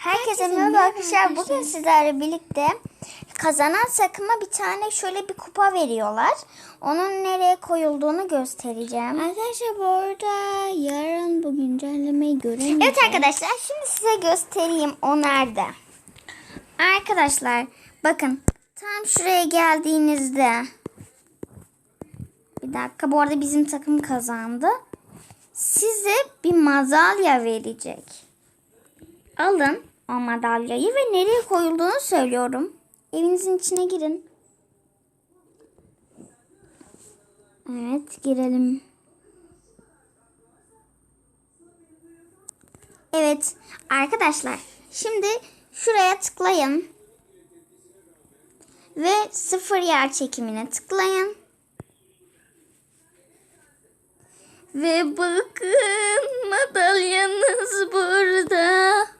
Herkese merhaba arkadaşlar. Bugün sizlerle birlikte kazanan takıma bir tane şöyle bir kupa veriyorlar. Onun nereye koyulduğunu göstereceğim. Arkadaşlar bu arada yarın bu güncellemeyi göremeyeceğiz. Evet arkadaşlar şimdi size göstereyim o nerede. Arkadaşlar bakın tam şuraya geldiğinizde bir dakika bu arada bizim takım kazandı. Size bir madalya verecek. Alın o madalyayı ve nereye koyulduğunu söylüyorum. Evinizin içine girin. Evet girelim. Evet arkadaşlar şimdi şuraya tıklayın. Ve sıfır yer çekimine tıklayın. Ve bakın madalyanız burada.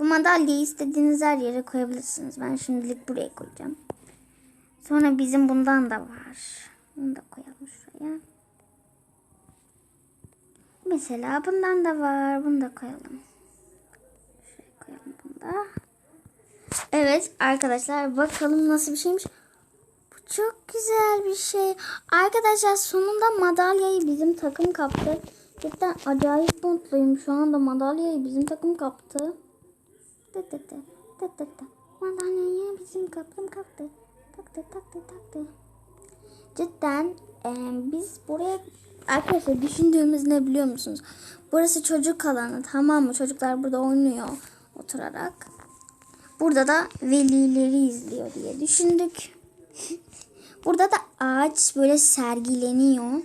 Bu madalyayı istediğiniz her yere koyabilirsiniz. Ben şimdilik buraya koyacağım. Sonra bizim bundan da var. Bunu da koyalım şuraya. Mesela bundan da var. Bunu da koyalım. Şuraya koyalım bunu da. Evet arkadaşlar bakalım nasıl bir şeymiş. Bu çok güzel bir şey. Arkadaşlar sonunda madalyayı bizim takım kaptı. Cidden acayip mutluyum. Şu anda madalyayı bizim takım kaptı. Tıt tıt tıt tıt tıt tıt. Madalyayı bizim takım kaptı. Taktı taktı taktı. Cidden e, biz buraya arkadaşlar düşündüğümüz ne biliyor musunuz? Burası çocuk alanı tamam mı? Çocuklar burada oynuyor oturarak. Burada da velileri izliyor diye düşündük. Burada da ağaç böyle sergileniyor.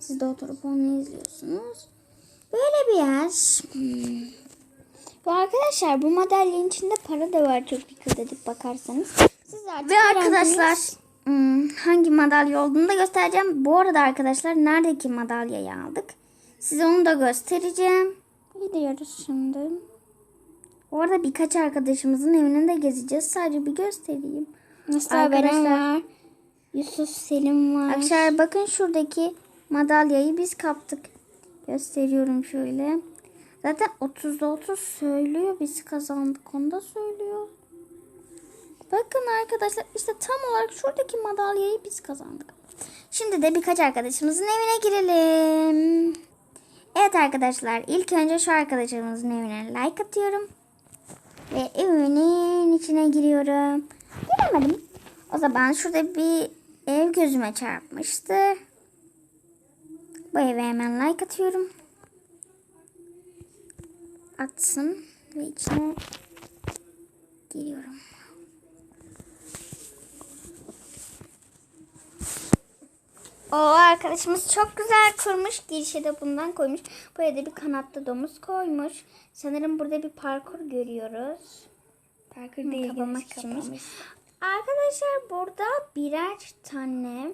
Siz de oturup onu izliyorsunuz. Böyle bir yer. Hmm. Bu arkadaşlar bu madalyanın içinde para da var çok dikkat edip bakarsanız. Siz artık Ve arkadaşlar. Hmm, hangi madalya olduğunu da göstereceğim. Bu arada arkadaşlar neredeki madalyayı aldık? Size onu da göstereceğim. Gidiyoruz şimdi. Bu arada birkaç arkadaşımızın evini de gezeceğiz. Sadece bir göstereyim. Mesela Arkadaşlar- var. Yusuf Selim var. Arkadaşlar bakın şuradaki madalyayı biz kaptık. Gösteriyorum şöyle. Zaten 30'da 30 söylüyor. Biz kazandık onu da söylüyor. Bakın arkadaşlar işte tam olarak şuradaki madalyayı biz kazandık. Şimdi de birkaç arkadaşımızın evine girelim. Evet arkadaşlar ilk önce şu arkadaşımızın evine like atıyorum. Ve evinin içine giriyorum. Giremedim. O zaman şurada bir ev gözüme çarpmıştı. Bu eve hemen like atıyorum. Atsın ve içine giriyorum. O arkadaşımız çok güzel kurmuş. Girişe de bundan koymuş. Buraya da bir kanatlı domuz koymuş. Sanırım burada bir parkur görüyoruz. Parkur değil kapamak içinmiş. Arkadaşlar burada birer tane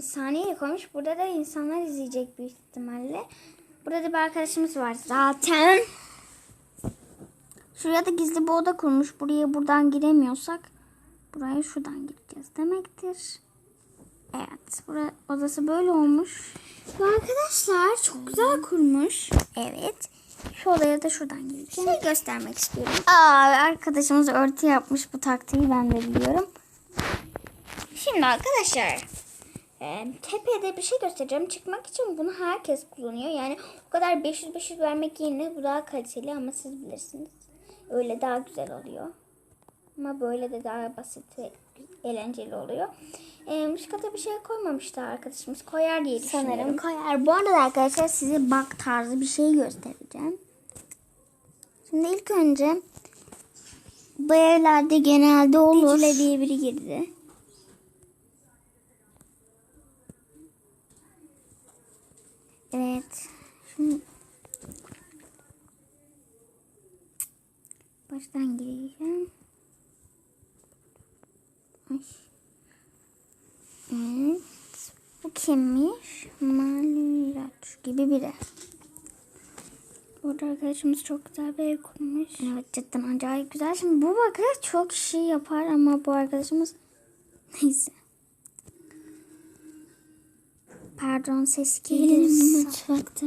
saniye koymuş. Burada da insanlar izleyecek büyük ihtimalle. Burada da bir arkadaşımız var zaten. Şuraya da gizli bir oda kurmuş. Buraya buradan giremiyorsak buraya şuradan gireceğiz demektir. Evet. Bura odası böyle olmuş. Arkadaşlar çok güzel kurmuş. Evet. Şu odaya da şuradan gireceğim. Şey göstermek istiyorum. Aa, arkadaşımız örtü yapmış bu taktiği ben de biliyorum. Şimdi arkadaşlar e, tepede bir şey göstereceğim. Çıkmak için bunu herkes kullanıyor. Yani o kadar 500-500 vermek yerine bu daha kaliteli ama siz bilirsiniz. Öyle daha güzel oluyor. Ama böyle de daha basit ve eğlenceli oluyor. Ee, üst kata bir şey koymamıştı arkadaşımız. Koyar diye düşünüyorum. Sanırım koyar. Bu arada arkadaşlar size bak tarzı bir şey göstereceğim. Şimdi ilk önce bu evlerde genelde olur. Dicle diye biri girdi. Evet. Şimdi baştan gireceğim. Evet. Bu kimmiş? Maliraç gibi biri. Burada arkadaşımız çok güzel bir ev kurmuş. Evet cidden acayip güzel. Şimdi bu bakı çok şey yapar ama bu arkadaşımız neyse. Pardon ses gelirse. mutfakta.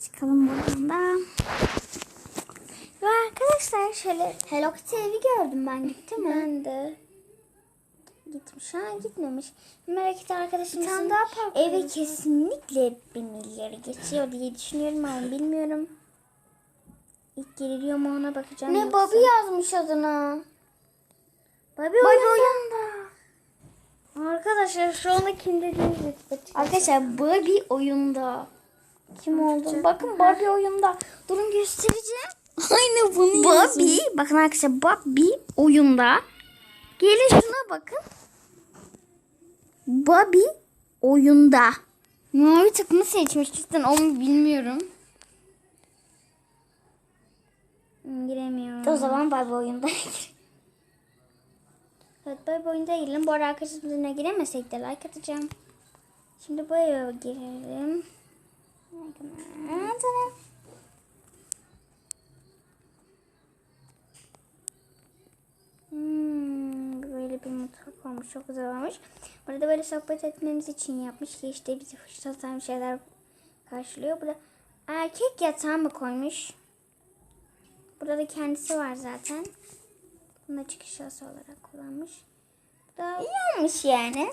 Çıkalım buradan da. Ve Arkadaşlar şöyle Hello Kitty evi gördüm ben gitti mi? ben de gitmiş ha gitmemiş. Merak et arkadaşımızın arası. kesinlikle binleri geçiyor diye düşünüyorum ama bilmiyorum. İlk geliyor mu ona bakacağım. Ne yoksa- Bobby yazmış adına. Babi Bobby oyunda. Arkadaşlar şu anda kim dediğiniz Arkadaşlar Bobby oyunda. Kim oldu? Bakın Bobby oyunda. Durun göstereceğim. Aynı bunu Bobby, bakın arkadaşlar Bobby oyunda. Gelin şuna bakın. Bobby oyunda. Mavi takımı seçmiş cidden onu bilmiyorum. Hmm, Giremiyorum. O zaman Bobby oyunda. Evet Bobby oyunda girelim. Bu arada arkadaşımızla giremesek de like atacağım. Şimdi buraya girelim. Atalım. Hmm, böyle bir mutfak olmuş. Çok güzel olmuş. Burada böyle sohbet etmemiz için yapmış ki işte bizi fırsatan şeyler karşılıyor. Burada erkek yatağı mı koymuş? Burada da kendisi var zaten. Bunu da çıkış yası olarak kullanmış. Bu da İyi olmuş yani.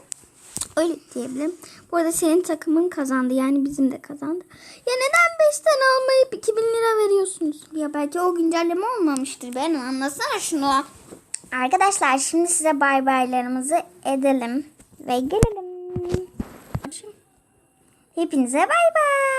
öyle diyebilirim. Bu arada senin takımın kazandı. Yani bizim de kazandı. Ya neden 5 tane almayıp 2000 lira veriyorsunuz? Ya belki o güncelleme olmamıştır. Ben anlasana şunu. Arkadaşlar şimdi size bay baylarımızı edelim. Ve gelelim. Hepinize bay bay.